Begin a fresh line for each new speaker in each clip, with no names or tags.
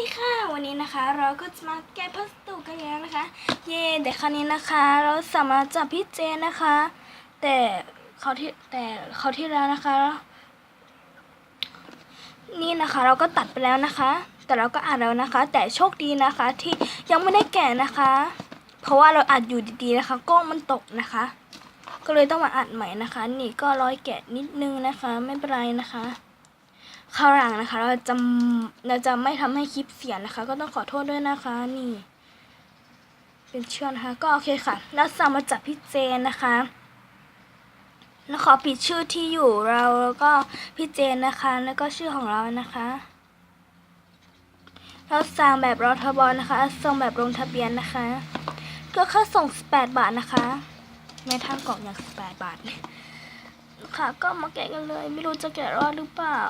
ดีค่ะ วันนี้นะคะ เราก็จะมาแกะพัสดุกันแล้วนะคะ เย่แต่ครั้นี้นะคะ เราสามารถจับพี่เจนนะคะ แต่เขาที่แต่เขาที่แล้วนะคะ นี่นะคะเราก็ตัดไปแล้วนะคะ แต่เราก็อ่านแล้วนะคะ แต่โชคดีนะคะที่ยังไม่ได้แกะนะคะ เพราะว่าเราอัดอยู่ดีๆนะคะกล้องมันตกนะคะ ก็เลยต้องมาอัดใหม่นะคะ นี่ก็ร้อยแกะนิดนึงนะคะ ไม่เป็นไรนะคะ คราวหลังนะคะ เราจะเราจะไม่ทำให้คลิปเสียนะคะ ก็ต้องขอโทษด้วยนะคะ นี่ เป็นเชื่อนะคะ ก็โอเคค่ะ แล้วสามาจับพี่เจนนะคะแล้วขอปิดชื่อที่อยู่เราแล้วก็พี่เจนนะคะ แล้วก็ชื่อของเรานะคะเราสั่งแบบรอทบอนะคะส่งแบบลงทะเบียนนะคะ ก็ค่าส่ง 18 บาทนะคะแม่ทางกล่องอย่าง 18 บาทค่ะก็มาแกะกันเลย ไม่รู้จะแกะรอดหรือเปล่า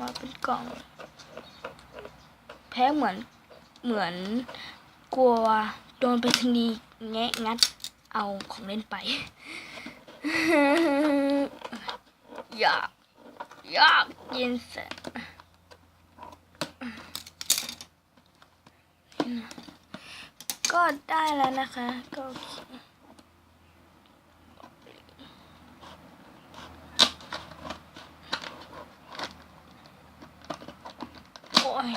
มาเป็นกล่อง แพ้เหมือนเหมือนกลัวโดนไปทนีย์แงะงัดเอาของเล่นไป อยากอยากกินเสร็จก็ได้แล้วนะคะ ก็โอเค โอ้ย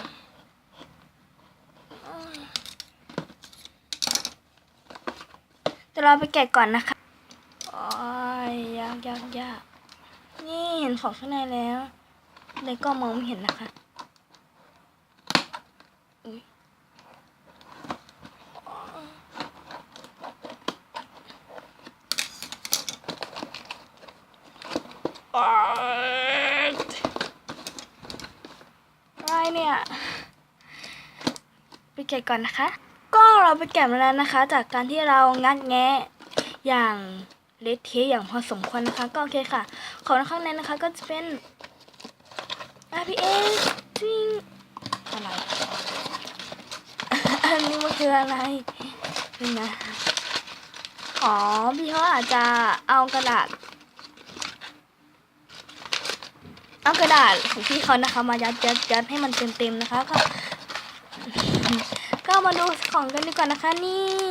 โอ้ย เดี๋ยวเราไปแกะก่อนนะคะโอ้ยยากยากยากนี่เห็นของข้างในแล้วในกล้องมองไม่เห็นนะคะอะไรเนี่ย ไปแกะก่อนนะคะ ก็เราไปแกะมาแล้วนะคะ จากการที่เรางัดแงะอย่างเละเทอย่างพอสมควรนะคะ ก็โอเคค่ะ ของข้างในนะคะก็จะเป็น RPS จริงอะไรอันนี้มันคืออะไรนี่นะอ๋อพี่เขาอาจจะเอากระดาษ เอากระดาษของพี่เขานะคะ มายัดยัดยัดให้มันเต็มๆนะคะก็ ก็มาดูของกันดีกว่านะคะนี่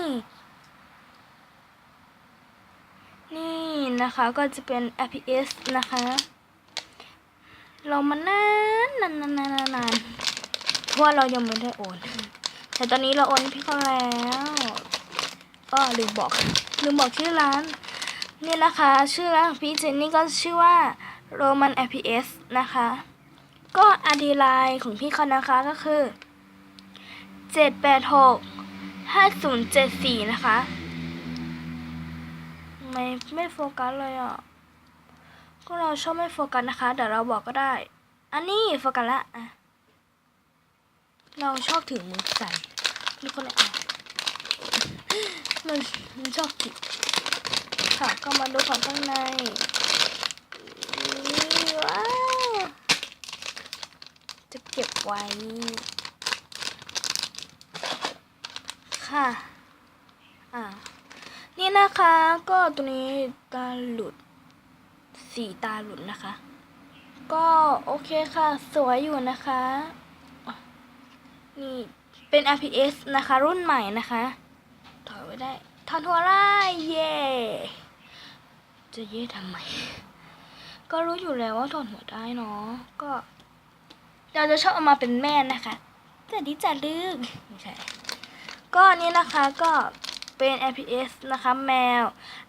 นี่นะคะก็จะเป็น FPS นะคะ เรามานานนานนานนานนานเพราะว่าเรายังไม่ได้โอน แต่ตอนนี้เราโอนพี่เขาแล้ว ก็ลืมบอกลืมบอกชื่อร้านนี่นะคะ ชื่อร้านพี่เจนนี่ก็ชื่อว่า Roman FPS นะคะ ก็อดีไลน์ของพี่เขานะคะก็คือ เจ็ดแปดหกห้าศูนย์เจ็ดสี่นะคะ ไม่ไม่โฟกัสเลยอะ ก็เราชอบไม่โฟกัสนะคะ เดี๋ยวเราบอกก็ได้ อันนี้โฟกัสละอะเราชอบถือมือใส่นี่คนอะมันมันชอบถือค่ะก็มาดูของข้างในว้าจะเก็บไว้ ค่ะอ่านี่นะคะก็ตัวนี้ตาหลุดสีตาหลุดนะคะ ก็โอเคค่ะ สวยอยู่นะคะ นี่เป็น RPS นะคะ รุ่นใหม่นะคะ ถอยไว้ได้ทันหัวไล่เย่จะเย่ทำไม ก็รู้อยู่แล้วว่าถอนหัวได้เนาะก็เราจะชอบเอามาเป็นแม่นะคะแต่ดิจะลึกไม่ใช่ ก็นี้นะคะก็เป็น APS นะคะแมว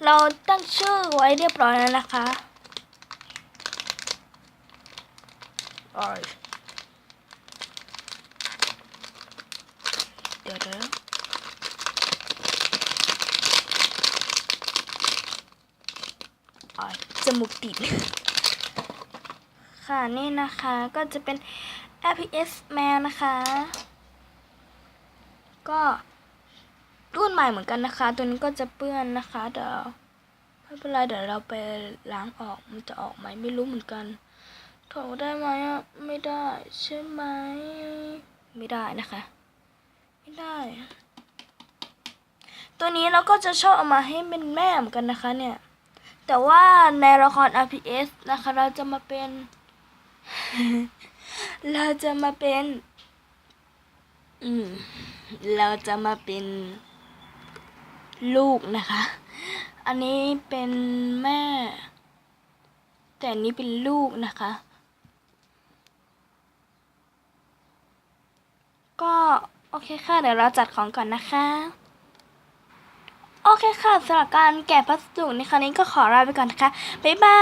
เราตั้งชื่อไว้เรียบร้อยแล้วนะคะเดี๋ยวเดี๋ยวอ้ยจมูกติด ค่ะนี่นะคะก็จะเป็น APS แมวนะคะ ก็ รุ่นใหม่เหมือนกันนะคะ ตัวนี้ก็จะเปื้อนนะคะเดี๋ยวไม่เป็นไรเดี๋ยวเราไปล้างออกมันจะออกไหมไม่รู้เหมือนกันถอดได้ไหมอะไม่ได้ใช่ไหมไม่ได้นะคะ ไม่ได้ ตัวนี้เราก็จะชอบเอามาให้เป็นแม่เหมือนกันนะคะเนี่ย แต่ว่าในละคร RPS นะคะ เราจะมาเป็น เราจะมาเป็น อืม เราจะมาเป็น ลูกนะคะ อันนี้เป็นแม่ แต่อันนี้เป็นลูกนะคะ ก็โอเคค่ะ เดี๋ยวเราจัดของก่อนนะคะโอเคค่ะสำหรับการแกะพัสดุในครั้งนี้ก็ขอลาไปก่อนนะคะ บ๊ายบา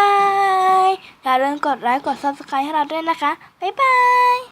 ย อย่าลืมกดไลค์ กด subscribe ให้เราด้วยนะคะ บ๊ายบาย